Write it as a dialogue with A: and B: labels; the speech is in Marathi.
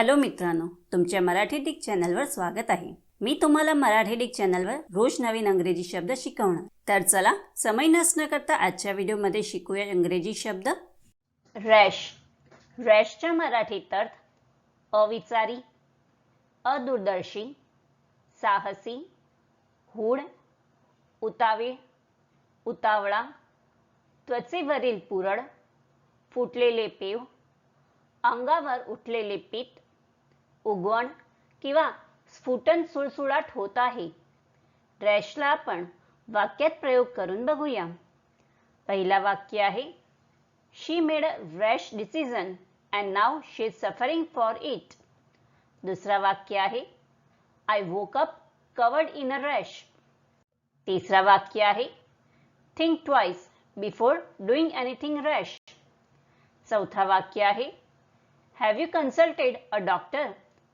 A: हॅलो मित्रांनो तुमच्या मराठी डिक चॅनलवर स्वागत आहे. मी तुम्हाला मराठी डिक चॅनलवर रोज नवीन अंग्रेजी शब्द शिकवणार. तर चला समय नसणं करता आजच्या व्हिडिओमध्ये शिकूया इंग्रजी शब्द. रॅश. रॅशच्या मराठीत अर्थ अविचारी अदूरदर्शी साहसी हूड उतावीळ उतावळा त्वचेवरील पुरळ फुटलेले पेव अंगावर उठलेले पीत उगवण किंवा स्फुटन सुळसुळाट होत आहे. रॅशला आपण वाक्यात प्रयोग करून बघूया. पहिला वाक्य आहे she made a rash decision and now she is suffering for it दुसरा वाक्य आहे I woke up covered in a rash तिसरा वाक्य आहे think twice before doing anything rash चौथा वाक्य आहे have you consulted a doctor